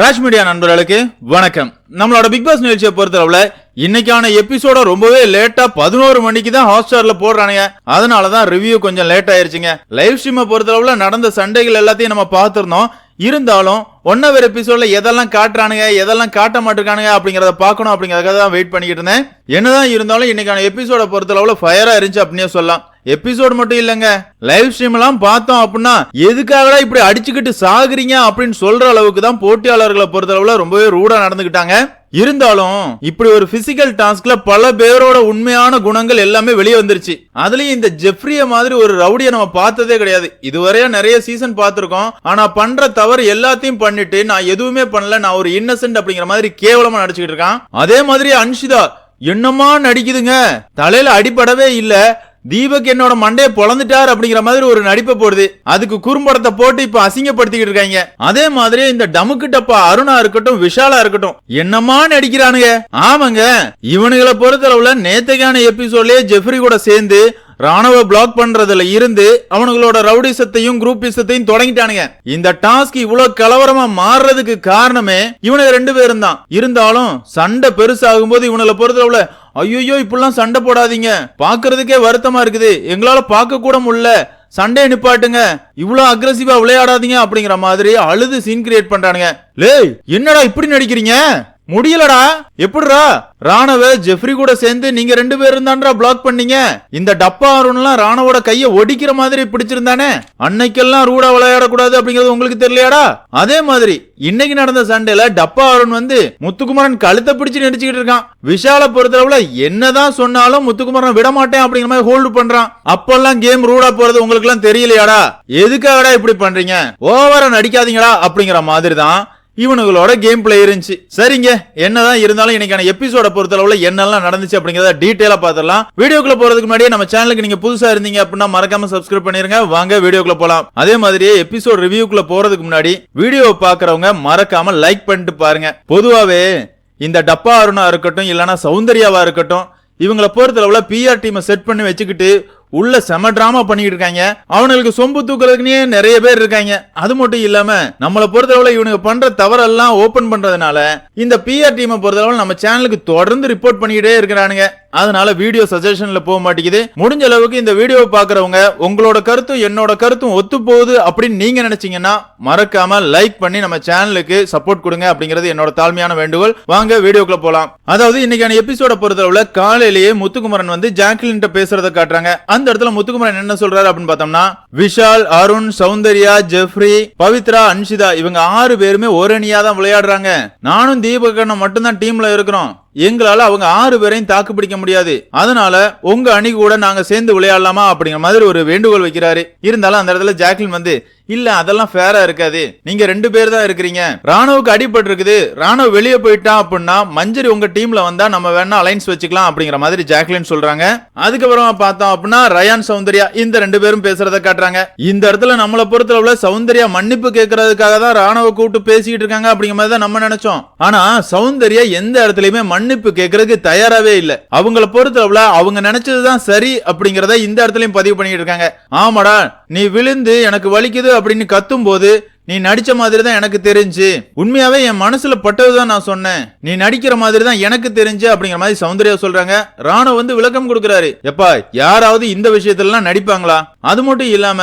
Raj media நண்பர்களுக்கு வணக்கம். நம்மளோட பிக் பாஸ் நிகழ்ச்சியை பொறுத்தளவுல இன்னைக்கான எபிசோட ரொம்பவே லேட்டா பதினோரு மணிக்கு தான் ஹாட்ஸ்டார்ல போடுறானுங்க. அதனாலதான் ரிவ்யூ கொஞ்சம் லேட் ஆயிருச்சுங்க. லைவ் ஸ்ட்ரீமை பொறுத்தளவுல நடந்த சண்டைகள் எல்லாத்தையும் நம்ம பார்த்துருந்தோம். இருந்தாலும் ஒன் ஹவர் எபிசோட்ல எதெல்லாம் காட்டுறானுங்க எதெல்லாம் காட்ட மாட்டிருக்கானுங்க அப்படிங்கறத பார்க்கணும் அப்படிங்கறதுக்காக தான் வெயிட் பண்ணிக்கிட்டு இருந்தேன். என்னதான் இருந்தாலும் இன்னைக்கான எபிசோட பொறுத்தளவுல ஃபயரா இருந்துச்சு அப்படின்னே சொல்லலாம். எபிசோடு மட்டும் இல்லைங்க. லைவ் ஸ்ட்ரீம் எல்லாம் பார்த்தோம் அப்படின்னா எதுக்காகடா இப்படி அடிச்சுக்கிட்டு சாகுறீங்க அப்படின்னு சொல்ற அளவுக்கு தான் போட்டியாளர்களை பொறுத்தளவுல ரொம்பவே ரூடா நடந்துக்கிட்டாங்க இருந்தாலும் இப்படி ஒரு பிசிக்கல் டாஸ்க்ல பல பேரோட உண்மையான குணங்கள் எல்லாமே வெளியே வந்துருச்சு. அதுலயும் இந்த ஜெஃப்ரிய மாதிரி ஒரு ரவுடியை நம்ம பார்த்ததே கிடையாது. இதுவரையா நிறைய சீசன் பார்த்திருக்கோம். ஆனா பண்ற தவறு எல்லாத்தையும் பண்ணிட்டு நான் எதுவுமே பண்ணல நான் ஒரு இன்னசென்ட் அப்படிங்கிற மாதிரி கேவலமா நடிச்சுக்கிட்டு இருக்கான். அதே மாதிரி அன்ஷிதா என்னமா நடிக்குதுங்க? தலையில அடிபடவே இல்ல. தீபக் என்னோட மண்டையை பொழந்துட்டார் அப்படிங்கிற மாதிரி ஒரு நடிப்பை போடுது. அதுக்கு குறும்படத்தை போட்டு இப்ப அசிங்கப்படுத்திக்கிட்டு இருக்காங்க. அதே மாதிரி இந்த டமுக்கு டப்பா அருணா இருக்கட்டும் விஷாலா இருக்கட்டும் என்னமா நடிக்கிறானுங்க? ஆமாங்க. இவனுங்களை பொறுத்தளவுல நேத்தைக்கான எபிசோட்லயே ஜெஃப்ரி கூட சேர்ந்து ராணுவ பிளாக் பண்றதுல இருந்து அவனுங்களோட ரவுடிசத்தையும் குரூப்பிசத்தையும் தொடங்கிட்டானுங்க. இந்த டாஸ்க் இவ்வளவு கலவரமா மாறுறதுக்கு காரணமே இவனுங்க ரெண்டு பேரும் தான் இருந்தாலும் சண்டை பெருசாகும் போது இவனுல பொறுத்தளவுல ஐயோ இப்படிலாம் சண்டை போடாதீங்க. பாக்குறதுக்கே வருத்தமா இருக்குது. எங்களால பார்க்க கூட முடியல. சண்டே நிப்பாட்டுங்க. இவ்வளவு அக்ரஸிவா விளையாடாதீங்க அப்படிங்கிற மாதிரி அழுது சீன் கிரியேட் பண்றானுங்க. லே என்னடா இப்படி நடிக்கிறீங்க? முடியலடா. எப்படிரா ராணவ ஜெஃப்ரி கூட சேர்ந்து நீங்க ரெண்டு பேரும் தான்டா பிளாக் பண்ணீங்க. இந்த டப்பா அருண்லாம் ராணவோட கைய ஒடிக்கிற மாதிரி பிடிச்சிருந்தானே? அன்னைக்கெல்லாம் ரூடா விளையாடக்கூடாது அப்படிங்கிறது உங்களுக்கு தெரியலையாடா? அதே மாதிரி இன்னைக்கு நடந்த சண்டையில டப்பா அருண் வந்து முத்துக்குமரன் கழுத்தை பிடிச்சு நடிச்சுக்கிட்டு இருக்கான். விஷால பொறுத்தளவுல என்னதான் சொன்னாலும் முத்துக்குமரன் விட மாட்டேன் அப்படிங்கிற மாதிரி ஹோல்டு பண்றான். அப்பெல்லாம் கேம் ரூடா போறது உங்களுக்கு எல்லாம் தெரியலையாடா? எதுக்காகடா இப்படி பண்றீங்க? ஓவரா நடிக்காதீங்களா அப்படிங்கிற மாதிரி தான் இவனுங்களோட கேம் பிளே இருந்துச்சு. சரிங்க. என்னதான் இருந்தாலும் இன்னைக்கான எபிசோட பொறுத்தளவுல என்னெல்லாம் நடந்துச்சு அப்படிங்கறத டீட்டெயிலா பாத்திரலாம் வீடியோக்குள்ள போறதுக்கு முன்னாடியே நம்ம சேனலுக்கு நீங்க புதுசா இருந்தீங்க அப்படின்னா மறக்காம சப்ஸ்கிரைப் பண்ணிருங்க. வாங்க வீடியோக்குள்ள போலாம். அதே மாதிரியே எபிசோட் ரிவ்யூக்குள்ள போறதுக்கு முன்னாடி வீடியோ பாக்குறவங்க மறக்காம லைக் பண்ணிட்டு பாருங்க. பொதுவாவே இந்த டப்பா அருணா இருக்கட்டும் இல்லைன்னா சௌந்தர்யாவா இருக்கட்டும் இவங்கள பொறுத்தளவுல பிஆர் டீமை செட் பண்ணி வச்சுக்கிட்டு உள்ள செம டிராமா பண்ணிட்டு இருக்காங்க. அவனுக்கு சொம்பு தூக்குறதுக்குனே நிறைய பேர் இருக்காங்க. அது மட்டும் இல்லாம நம்மள பொறுத்தளவுல இவனுக்கு பண்ற தவறெல்லாம் ஓபன் பண்றதுனால இந்த பிஆர் டீமை பொறுத்தளவுல நம்ம சேனலுக்கு தொடர்ந்து ரிப்போர்ட் பண்ணிக்கிட்டே இருக்கிறானுங்க. அதனால வீடியோ சஜஷன்ல போக மாட்டேங்குது. முடிஞ்ச அளவுக்கு இந்த வீடியோவை பாக்குறவங்க உங்களோட கருத்தும் என்னோட கருத்தும் ஒத்து போகுது அப்படின்னு நீங்க நினைச்சீங்கன்னா மறக்காம லைக் பண்ணி நம்ம சேனலுக்கு சப்போர்ட் கொடுங்க அப்படிங்கிறது என்னோட தாழ்மையான வேண்டுகோள். வாங்க வீடியோக்குள்ள போலாம். அதாவது இன்னைக்கான எபிசோட பொறுத்தளவுல காலையிலேயே முத்துக்குமரன் வந்து ஜாக்லின் பேசுறத காட்டுறாங்க. அந்த இடத்துல முத்துக்குமரன் என்ன சொல்றாரு அப்படின்னு பார்த்தோம்னா விஷால் அருண் சௌந்தர்யா ஜெஃப்ரி பவித்ரா அன்ஷிதா இவங்க ஆறு பேருமே ஒரு அணியா தான் விளையாடுறாங்க. நானும் தீபகண்ணன் மட்டும்தான் டீம்ல இருக்கிறோம். எங்களால அவங்க ஆறு பேரையும் தாக்கு பிடிக்க முடியாது. அதனால உங்க அணி கூட நாங்க சேர்ந்து விளையாடலாமா அப்படிங்கிற மாதிரி ஒரு வேண்டுகோள் வைக்கிறாரு. இருந்தாலும் அந்த இடத்துல ஜாக்லின் வந்து இல்ல அதெல்லாம் ஃபேரா இருக்காது. நீங்க ரெண்டு பேர் தான் இருக்கிறீங்க. ராணுவுக்கு அடிபட்டு இருக்குது. ராணுவ வெளியே போயிட்டான் அப்படின்னா மஞ்சரி உங்க டீம்ல வந்தா நம்ம வேணா அலைன்ஸ் வச்சுக்கலாம் அப்படிங்கிற மாதிரி ஜாக்லின் சொல்றாங்க. அதுக்கப்புறமா பார்த்தோம் அப்படின்னா ரயான் சௌந்தர்யா இந்த ரெண்டு பேரும் பேசுறத காட்டுறாங்க. இந்த இடத்துல நம்மளை பொறுத்தளவுல சௌந்தர்யா மன்னிப்பு கேட்கறதுக்காக தான் ராணுவ கூப்பிட்டு பேசிக்கிட்டு இருக்காங்க அப்படிங்கிற மாதிரி தான் நம்ம நினைச்சோம். ஆனா சௌந்தர்யா எந்த இடத்துலயுமே மன்னிப்பு கேட்கறதுக்கு தயாராவே இல்ல. அவங்கள பொறுத்தளவுல அவங்க நினைச்சதுதான் சரி அப்படிங்கிறத இந்த இடத்துலயும் பதிவு பண்ணிட்டு இருக்காங்க. ஆமாடா நீ விழுந்து எனக்கு வலிக்குது அப்படின்னு கத்தும் போது நீ நடிச்ச மாதிரி தான் எனக்கு தெரிஞ்சு. உண்மையாவே என் மனசுல பட்டதுதான் நான் சொன்னேன். நீ நடிக்கிற மாதிரி தான் எனக்கு தெரிஞ்சு அப்படிங்கிற மாதிரி சௌந்தர்யா சொல்றாங்க. ராணு வந்து விளக்கம் கொடுக்கறாரு. எப்பா யாராவது இந்த விஷயத்துல நடிப்பாங்களா? அது மட்டும் இல்லாம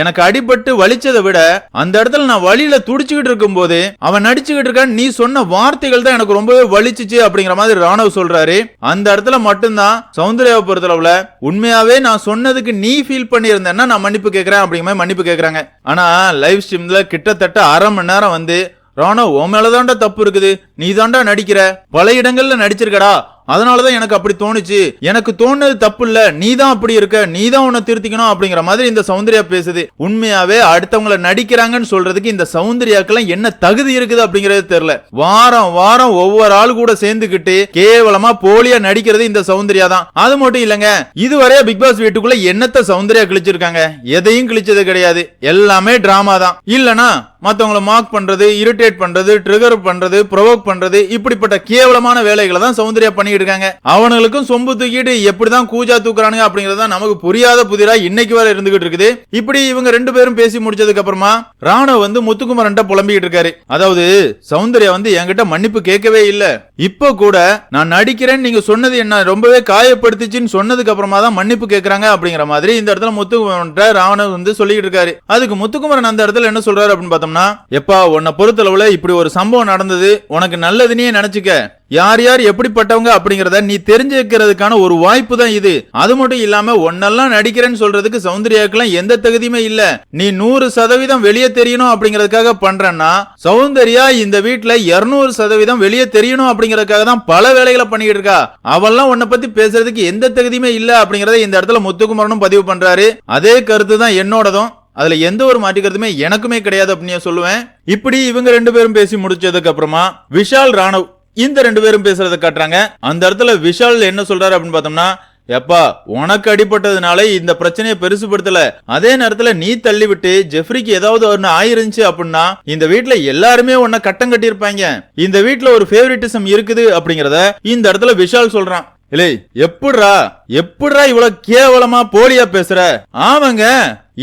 எனக்கு அடிபட்டு வலிச்சதை விட அந்த இடத்துல நான் வழியில துடிச்சுக்கிட்டு இருக்கும் போது அவன் நடிச்சுக்கிட்டு இருக்கான்னு நீ சொன்ன வார்த்தைகள் தான் எனக்கு ரொம்பவே வலிச்சுச்சு அப்படிங்கிற மாதிரி ராணுவ சொல்றாரு. அந்த இடத்துல மட்டும்தான் சௌந்தர்யாவை பொறுத்தளவுல உண்மையாவே நான் சொன்னதுக்கு நீ ஃபீல் பண்ணியிருந்தேன்னா நான் மன்னிப்பு கேட்கறேன் அப்படிங்கிற மாதிரி மன்னிப்பு கேட்கறாங்க ஆனா லைவ் ஸ்ட்ரீம்ல கிட்டத்தட்ட அரை மணி நேரம் வந்து ராணா உன் மேலதான்டா தப்பு இருக்குது. நீ தாண்டா நடிக்கிற. பல இடங்கள்ல நடிச்சிருக்கடா. அதனாலதான் எனக்கு அப்படி தோணுச்சு. எனக்கு தோணுது தப்பு இல்ல நீ தான் அப்படி இருக்க. நீ தான் உன்னை திருத்திக்கணும் அப்படிங்கிற மாதிரி இந்த சௌந்தர்யா பேசுது. உண்மையாவே அடுத்தவங்கள நடிக்கிறாங்கன்னு சொல்றதுக்கு இந்த சௌந்தர்யாக்கெல்லாம் என்ன தகுதி இருக்குது அப்படிங்கறது தெரியல. வாரம் வாரம் ஒவ்வொரு ஆள் கூட சேர்ந்துகிட்டு கேவலமா போலியா நடிக்கிறது இந்த சௌந்தர்யா தான் அது மட்டும் இல்லங்க. இதுவரைய பிக் பாஸ் வீட்டுக்குள்ள என்னத்த சௌந்தர்யா கிழிச்சிருக்காங்க? எதையும் கிழிச்சது கிடையாது. எல்லாமே டிராமா தான். இல்லனா மத்தவங்கள மார்க் பண்றது இரிட்டேட் பண்றது ட்ரிகர் பண்றது ப்ரொவோக் பண்றது இப்படிப்பட்ட கேவலமான வேலைகளை தான் சௌந்தர்யா பண்ணி பண்ணிட்டு இருக்காங்க அவனுங்களுக்கும் சொம்பு தூக்கிட்டு எப்படிதான் கூஜா தூக்குறானுங்க அப்படிங்கறத நமக்கு புரியாத புதிரா இன்னைக்கு வரை இருந்துகிட்டு இருக்குது. இப்படி இவங்க ரெண்டு பேரும் பேசி முடிச்சதுக்கு அப்புறமா ராணுவ வந்து முத்துக்குமரன்ட்ட புலம்பிக்கிட்டு இருக்காரு. அதாவது சௌந்தர்யா வந்து என்கிட்ட மன்னிப்பு கேட்கவே இல்ல. இப்ப கூட நான் நடிக்கிறேன் நீங்க சொன்னது என்ன ரொம்பவே காயப்படுத்திச்சுன்னு சொன்னதுக்கு அப்புறமா தான் மன்னிப்பு கேட்கறாங்க அப்படிங்கிற மாதிரி இந்த இடத்துல முத்துக்குமரன் ராவணன் வந்து சொல்லிட்டு இருக்காரு. அதுக்கு முத்துக்குமரன் அந்த இடத்துல என்ன சொல்றாரு அப்படின்னு பார்த்தோம்னா எப்பா உன்னை பொறுத்தளவுல இப்படி ஒரு சம்பவம் நடந்தது உனக்கு நல்லதுன்னே நினைச்சுக்க. யார் யார் எப்படிப்பட்டவங்க அப்படிங்கறத நீ தெரிஞ்சுக்கிறதுக்கான ஒரு வாய்ப்பு தான் இது. அது மட்டும் இல்லாம ஒன்னெல்லாம் நடிக்கிறேன்னு சொல்றதுக்கு சௌந்தர்யாக்கெல்லாம் எந்த தகுதியுமே இல்ல. நீ நூறு சதவீதம் வெளியே தெரியணும் அப்படிங்கறதுக்காக பண்றேன்னா சௌந்தர்யா இந்த வீட்டுல இருநூறு சதவீதம் வெளியே தெரியணும் அப்படிங்கறதுக்காக தான் பல வேலைகளை பண்ணிட்டு இருக்கா. அவெல்லாம் உன்னை பத்தி பேசுறதுக்கு எந்த தகுதியுமே இல்ல அப்படிங்கறத இந்த இடத்துல முத்துக்குமரனும் பதிவு பண்றாரு. அதே கருத்து தான் என்னோடதும். அதுல எந்த ஒரு மாற்றிக்கிறதுமே எனக்குமே கிடையாது அப்படின்னு சொல்லுவேன். இப்படி இவங்க ரெண்டு பேரும் பேசி முடிச்சதுக்கு அப்புறமா விஷால் ராணவ் இந்த ரெண்டு பேரும் பேசுறத காட்டுறாங்க. அந்த இடத்துல விஷால் என்ன சொல்றாரு அப்படின்னு பார்த்தோம்னா எப்பா உனக்கு அடிபட்டதுனால இந்த பிரச்சனையை பெருசுபடுத்தல. அதே நேரத்துல நீ தள்ளி விட்டு ஜெஃப்ரிக்கு ஏதாவது ஒண்ணு ஆயிருந்துச்சு அப்படின்னா இந்த வீட்டுல எல்லாருமே உன்ன கட்டம் கட்டியிருப்பாங்க. இந்த வீட்டுல ஒரு ஃபேவரட்டிசம் இருக்குது அப்படிங்கறத இந்த இடத்துல விஷால் சொல்றான். இல்லை எப்படிரா எப்படிரா இவ்வளவு கேவலமா போலியா பேசுற? ஆமாங்க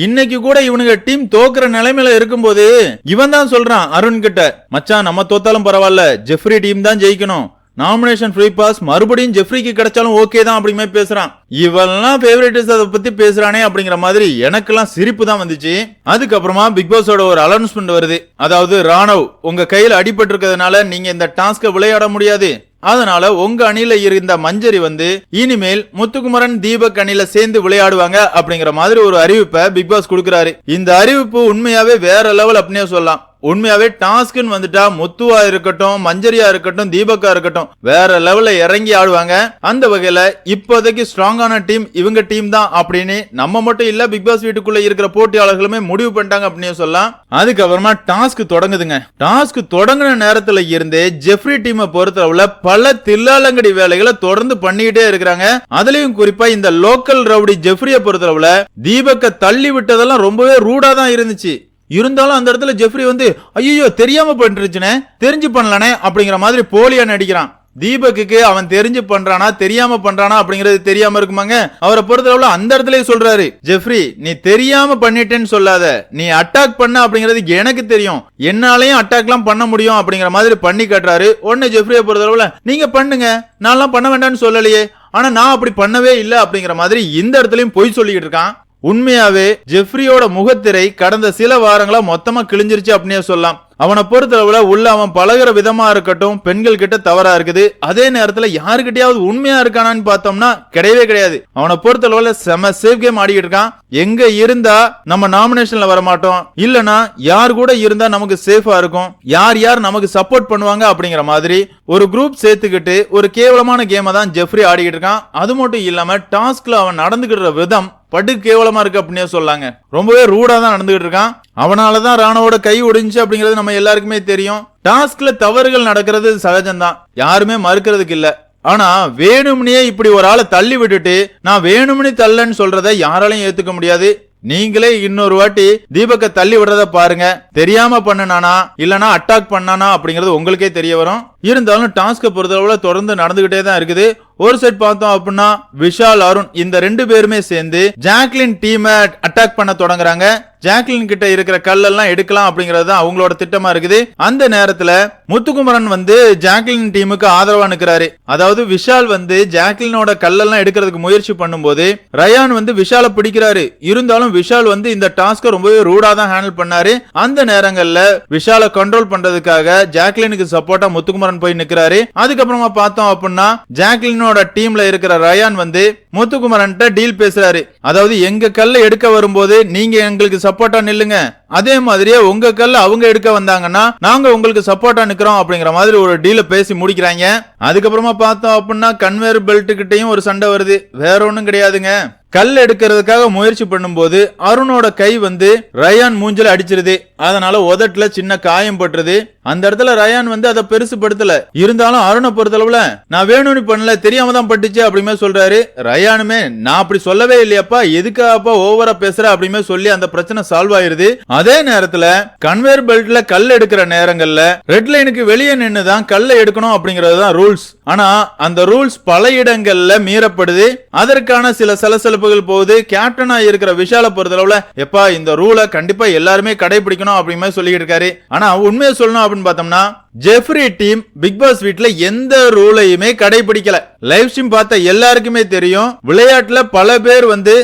இன்னைக்கு கூட இவனுங்க டீம் தோக்குற நிலைமையில இருக்கும்போது இவன் தான் சொல்றான் அருண் கிட்ட மச்சான் நம்ம தோத்தாலும் பரவாயில்ல ஜெஃப்ரி டீம் தான் ஜெயிக்கணும். நாமினேஷன் ஃப்ரீ பாஸ் மறுபடியும் ஜெஃப்ரிக்கு கிடைச்சாலும் ஓகே தான் அப்படிமே பேசுறான். இவெல்லாம் ஃபேவரட்டிஸ் அதை பத்தி பேசுறானே அப்படிங்கிற மாதிரி எனக்கெல்லாம் சிரிப்பு தான் வந்துச்சு. அதுக்கப்புறமா பிக் பாஸோட ஒரு அனௌன்ஸ்மெண்ட் வருது. அதாவது ராணவ் உங்க கையில் அடிபட்டு இருக்கிறதுனால நீங்க இந்த டாஸ்க விளையாட முடியாது. அதனால உங்க அணில இருந்த மஞ்சரி வந்து இனிமேல் முத்துக்குமரன் தீபக் அணில சேர்ந்து விளையாடுவாங்க அப்படிங்கிற மாதிரி ஒரு அறிவிப்பை பிக் பாஸ் கொடுக்கிறாரு. இந்த அறிவிப்பு உண்மையாவே வேற லெவல் அப்படின்னே சொல்லலாம். உண்மையாவே டாஸ்க்னு வந்துட்டா முத்துவா இருக்கட்டும் மஞ்சரியா இருக்கட்டும் தீபக்கா இருக்கட்டும் வேற லெவல்ல இறங்கி ஆடுவாங்க. அந்த வகையில இப்போதைக்கு ஸ்ட்ராங்கான டீம் இவங்க டீம் தான் அப்படின்னு நம்ம மட்டும் இல்ல பிக் பாஸ் வீட்டுக்குள்ள இருக்கிற போட்டியாளர்களுமே முடிவு பண்ணிட்டாங்க அப்படின்னு சொல்லலாம். அதுக்கப்புறமா டாஸ்க் தொடங்குதுங்க. டாஸ்க் தொடங்கின நேரத்துல இருந்தே ஜெஃப்ரி டீமை பொறுத்தளவுல பல தில்லாலங்கடி வேலைகளை தொடர்ந்து பண்ணிக்கிட்டே இருக்கிறாங்க. அதுலயும் குறிப்பா இந்த லோக்கல் ரவுடி ஜெஃப்ரிய பொறுத்தளவுல தீபக்க தள்ளி விட்டதெல்லாம் ரொம்பவே ரூடா தான் இருந்துச்சு. இருந்தாலும் அந்த இடத்துல ஜெஃப்ரி வந்து ஐயோ தெரியாம பண்ணிருச்சுனே தெரிஞ்சு பண்ணலானே அப்படிங்கிற மாதிரி போலியா நடிக்கிறான். தீபக்குக்கு அவன் தெரிஞ்சு பண்றானா தெரியாம பண்றானா அப்படிங்கறது தெரியாம இருக்குமாங்க? அவரை பொறுத்தளவுல அந்த இடத்துலயே சொல்றாரு ஜெஃப்ரி நீ தெரியாம பண்ணிட்டேன்னு சொல்லாத. நீ அட்டாக் பண்ண அப்படிங்கிறது எனக்கு தெரியும். என்னாலையும் அட்டாக்லாம் பண்ண முடியும் அப்படிங்கிற மாதிரி பண்ணி காட்டுறாரு. உடனே ஜெஃப்ரியை பொறுத்தளவுல நீங்க பண்ணுங்க. நான்லாம் பண்ண வேண்டாம்னு சொல்லலையே. ஆனா நான் அப்படி பண்ணவே இல்லை அப்படிங்கிற மாதிரி இந்த இடத்துலயும் பொய் சொல்லிக்கிட்டு இருக்கான். உண்மையாவே ஜெஃப்ரியோட முகத்திரை கடந்த சில வாரங்களா மொத்தமா கிழிஞ்சிருச்சு அப்படின்னே சொல்லலாம். அவனை பொறுத்தளவுல உள்ள அவன் பழகுற விதமா இருக்கட்டும் பெண்கள் கிட்ட தவறா இருக்குது. அதே நேரத்துல யாருக்கிட்டயாவது உண்மையா இருக்கானான்னு பார்த்தோம்னா கிடையவே கிடையாது. அவனை பொறுத்தளவுல செம சேஃப் கேம் ஆடிக்கிட்டு இருக்கான். எங்க இருந்தா நம்ம நாமினேஷன்ல வர மாட்டோம் இல்லனா யார் கூட இருந்தா நமக்கு சேஃபா இருக்கும். யார் யார் நமக்கு சப்போர்ட் பண்ணுவாங்க அப்படிங்கிற மாதிரி ஒரு குரூப் சேர்த்துக்கிட்டு ஒரு கேவலமான கேமை தான் ஜெஃப்ரி ஆடிக்கிட்டு இருக்கான். அது மட்டும் இல்லாம டாஸ்க்ல அவன் நடந்துக்கிற விதம் படு கேவலமா இருக்கு அப்படின்னே சொல்லாங்க. ரொம்பவே ரூடா தான் நடந்துகிட்டு இருக்கான். அவனாலதான் ராணுவோட கை ஒடிஞ்சு அப்படிங்கிறது நம்ம எல்லாருக்குமே தெரியும். டாஸ்க்ல தவறுகள் நடக்கிறது சகஜம்தான். யாருமே மறுக்கிறதுக்கு இல்ல. ஆனா வேணும்னே இப்படி ஒரு ஆளை தள்ளி விட்டுட்டு நான் வேணும்னு தள்ளன்னு சொல்றத யாராலையும் ஏத்துக்க முடியாது. நீங்களே இன்னொரு வாட்டி தீபக்க தள்ளி விடுறத பாருங்க. தெரியாம பண்ணனானா இல்லனா அட்டாக் பண்ணானா அப்படிங்கறது உங்களுக்கே தெரிய வரும். இருந்தாலும் டாஸ்க பொறுத்தளவுல தொடர்ந்து நடந்துகிட்டே தான் இருக்குது. ஒரு செட் பார்த்தோம் அப்படின்னா விஷால் அருண் இந்த ரெண்டு பேருமே சேர்ந்து ஜாக்லின் டீமை அட்டாக் பண்ண தொடங்குறாங்க. ஜாக்லின் கிட்ட இருக்கிற கல்லெல்லாம் எடுக்கலாம் அப்படிங்கறது தான் அவங்களோட திட்டமா இருக்குது. அந்த நேரத்துல முத்துக்குமரன் வந்து ஜாக்லின் டீமுக்கு ஆதரவா நிக்கிறாரு. அதாவது விஷால் வந்து ஜாக்லினோட கல்லெல்லாம் எடுக்கிறதுக்கு முயற்சி பண்ணும்போது ரயான் வந்து விஷால பிடிக்கிறாரு. இருந்தாலும் விஷால் வந்து இந்த டாஸ்க ரொம்பவே ரூடா தான் ஹேண்டில் பண்ணாரு. அந்த நேரங்கள்ல விஷால கண்ட்ரோல் பண்றதுக்காக ஜாக்லினுக்கு சப்போர்ட்டா முத்துக்குமரன் போய் நிக்கிறாரு. அதுக்கப்புறமா பார்த்தோம் அப்படின்னா ஜாக்லினோட டீம்ல இருக்கிற ரயான் வந்து முத்துக்குமரன் டீல் பேசுறாரு. அதாவது எங்க கல்ல எடுக்க வரும்போது நீங்க எங்களுக்கு சப்போர்ட்டா நில்லுங்க. அதே மாதிரியே உங்க கல்ல அவங்க எடுக்க வந்தாங்கன்னா நாங்க உங்களுக்கு சப்போர்ட்டா நிக்கிறோம் அப்படிங்கிற மாதிரி ஒரு டீல பேசி முடிக்கிறாங்க. அதுக்கப்புறமா பார்த்தோம் அப்படின்னா கன்வேர் பெல்ட் கிட்டையும் ஒரு சண்டை வருது. வேற ஒண்ணும் கிடையாதுங்க. கல் எடுக்கிறதுக்காக முயற்சி பண்ணும்போது அருணோட கை வந்து ரயான் மூஞ்சில அடிச்சிருது. அதனால உதட்டுல சின்ன காயம் பட்டுருது. அந்த இடத்துல ரயான் வந்து அதை பெருசுபடுத்தல. இருந்தாலும் அருணை பொறுத்தளவுல நான் வேணும்னு பண்ணல தெரியாம தான் பட்டுச்சு அப்படிமே சொல்றாரு. ரயானுமே நான் அப்படி சொல்லவே இல்லையாப்பா எதுக்காப்பா ஓவரா பேசுற அப்படிமே சொல்லி அந்த பிரச்சனை சால்வ் ஆயிருது. அதே நேரத்துல கன்வேர் பெல்ட்ல கல் எடுக்கிற நேரங்கள்ல ரெட் லைனுக்கு வெளியே நின்று தான் கல்லை எடுக்கணும் அப்படிங்கிறது தான் ரூல்ஸ் ஆனா அந்த ரூல்ஸ் பல இடங்கள்ல மீறப்படுது. அதற்கான சில சலசலப்புகள் போகுது. கேப்டனா இருக்கிற விஷால பொறுத்தளவுல எப்பா இந்த ரூலை கண்டிப்பா எல்லாருமே கடைபிடிக்கணும் அப்படிங்கிற மாதிரி சொல்லிட்டு இருக்காரு. ஆனா உண்மையை சொல்லணும் அப்படின்னு பார்த்தோம்னா ஜெஃப்ரி டீம் பிக் பாஸ் வீட்ல எந்த ரூலையுமே கடைபிடிக்கல. லைவ் ஸ்ட்ரீம் பார்த்த எல்லாருக்குமே தெரியும். விளையாட்டுல பல பேர் வந்து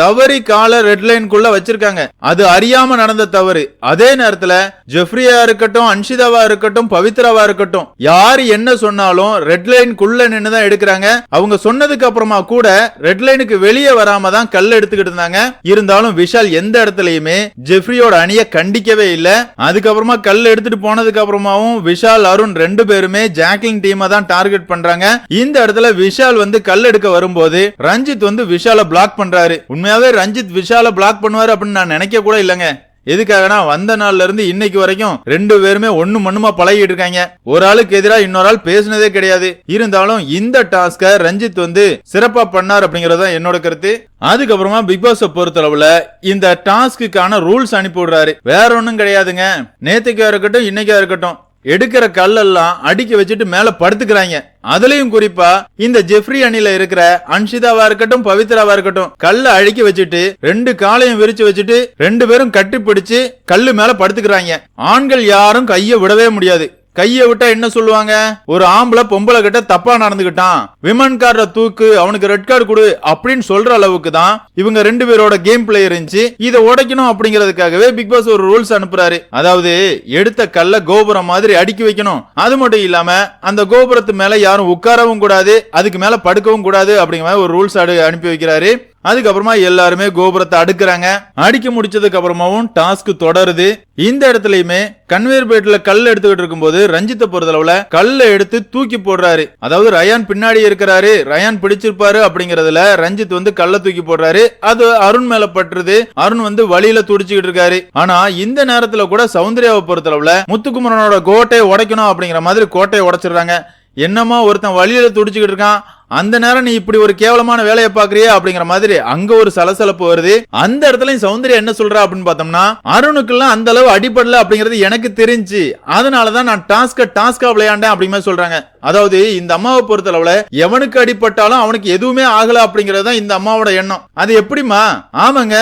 தவறி கால ரெட் லைனுக்குள்ள வச்சிருக்காங்க. அது அறியாம நடந்த தவறு. அதே நேரத்துல ஜெஃப்ரியா இருக்கட்டும் அன்ஷிதாவா இருக்கட்டும் பவித்ராவா இருக்கட்டும் யார் என்ன சொன்னாலும் ரெட் லைனுக்குள்ள நின்று தான் எடுக்கிறாங்க. அவங்க சொன்னதுக்கு அப்புறமா கூட ரெட் லைனுக்கு வெளியே வராம தான் கல் எடுத்துக்கிட்டு இருந்தாங்க. இருந்தாலும் விஷால் எந்த இடத்துலயுமே ஜெஃப்ரியோட அணிய கண்டிக்கவே இல்ல. அதுக்கப்புறமா கல் எடுத்துட்டு போனதுக்கு அப்புறமாவும் விஷால் அருண் ரெண்டு பேருமே ஜாக்லிங் டீமை தான் டார்கெட் பண்றாங்க. இந்த இடத்துல விஷால் வந்து கல் எடுக்க வரும்போது ரஞ்சித் வந்து விஷால பிளாக் பண்றாரு. உண்மையாவே ரஞ்சித் விஷால பிளாக் பண்ணுவார் அப்படின்னு நான் நினைக்க கூட இல்லைங்க. எதுக்காகனா வந்த நாள்ல இருந்து இன்னைக்கு வரைக்கும் ரெண்டு பேருமே ஒண்ணு மண்ணுமா பழகிட்டு இருக்காங்க. ஒரு ஆளுக்கு எதிராக இன்னொரு ஆள் பேசினதே கிடையாது. இருந்தாலும் இந்த டாஸ்க ரஞ்சித் வந்து சிறப்பா பண்ணார் அப்படிங்கறது தான் என்னோட கருத்து. அதுக்கப்புறமா பிக் பாஸ் பொறுத்தளவுல இந்த டாஸ்க்குக்கான ரூல்ஸ் அனுப்பி விடுறாரு. வேற ஒண்ணும் கிடையாதுங்க. நேத்துக்கா இருக்கட்டும் இன்னைக்கா இருக்கட்டும். எடுக்கிற கல்லெல்லாம் அடுக்கி வச்சுட்டு மேல படுத்துக்கிறாங்க. அதுலயும் குறிப்பா இந்த ஜெஃப்ரி அணில இருக்கிற அன்ஷிதாவா இருக்கட்டும் பவித்ராவா இருக்கட்டும் கல்ல அழுக்கி வச்சுட்டு ரெண்டு காலையும் விரிச்சு வச்சுட்டு ரெண்டு பேரும் கட்டி பிடிச்சு கல்லு மேல படுத்துக்கிறாங்க. ஆண்கள் யாரும் கைய விடவே முடியாது. கைய விட்டா என்ன சொல்லுவாங்க? ஒரு ஆம்பளை பொம்பளை கிட்ட தப்பா நடந்துகிட்டான். விமன் கார்ட தூக்கு அவனுக்கு ரெட் கார்டு கொடு அப்படின்னு சொல்ற அளவுக்கு தான் இவங்க ரெண்டு பேரோட கேம் பிளே இருந்துச்சு. இதை உடைக்கணும் அப்படிங்கிறதுக்காகவே பிக் பாஸ் ஒரு ரூல்ஸ் அனுப்புறாரு. அதாவது எடுத்த கல்ல கோபுரம் மாதிரி அடுக்கி வைக்கணும். அது மட்டும் இல்லாம அந்த கோபுரத்து மேல யாரும் உட்காரவும் கூடாது அதுக்கு மேல படுக்கவும் கூடாது அப்படிங்கிற மாதிரி ஒரு ரூல்ஸ் அனுப்பி வைக்கிறாரு. அதுக்கப்புறமா எல்லாருமே கோபுரத்தை அடுக்குறாங்க. அடிக்க முடிச்சதுக்கு அப்புறமாவும் டாஸ்க் தொடருது. இந்த இடத்துலயுமே கன்வேர் பேட்ல கல் எடுத்துக்கிட்டு இருக்கும்போது ரஞ்சித்தை பொறுத்தளவுல கல்லை எடுத்து தூக்கி போடுறாரு. அதாவது ரயான் பின்னாடி இருக்கிறாரு. ரயான் பிடிச்சிருப்பாரு அப்படிங்கறதுல ரஞ்சித் வந்து கல்ல தூக்கி போடுறாரு. அது அருண் மேல பட்டுருது. அருண் வந்து வழியில துடிச்சுக்கிட்டு இருக்காரு. ஆனா இந்த நேரத்துல கூட சௌந்தர்யாவை பொறுத்தளவுல முத்துக்குமரனோட கோட்டையை உடைக்கணும் அப்படிங்கிற மாதிரி கோட்டையை உடைச்சிடுறாங்க. என்னமா ஒருத்தன் வழியில துடிச்சுக்கிட்டு இருக்கான். அந்த நேரம் நீ இப்படி ஒரு கேவலமான வேலையை பாக்குறியே அப்படிங்கிற மாதிரி அங்க ஒரு சலசலப்பு வருது. அந்த இடத்துல சௌந்தர்யா என்ன சொல்றா அப்படின்னு பார்த்தோம்னா அருணுக்கெல்லாம் அந்த அளவு அடிபடல அப்படிங்கிறது எனக்கு தெரிஞ்சு. அதனாலதான் நான் டாஸ்க டாஸ்கா விளையாண்டேன் அப்படிங்கிற சொல்றாங்க. அதாவது இந்த அம்மாவை பொறுத்தளவுல எவனுக்கு அடிப்பட்டாலும் அவனுக்கு எதுவுமே ஆகல அப்படிங்கறது தான் இந்த அம்மாவோட எண்ணம். அது எப்படிமா ஆமாங்க.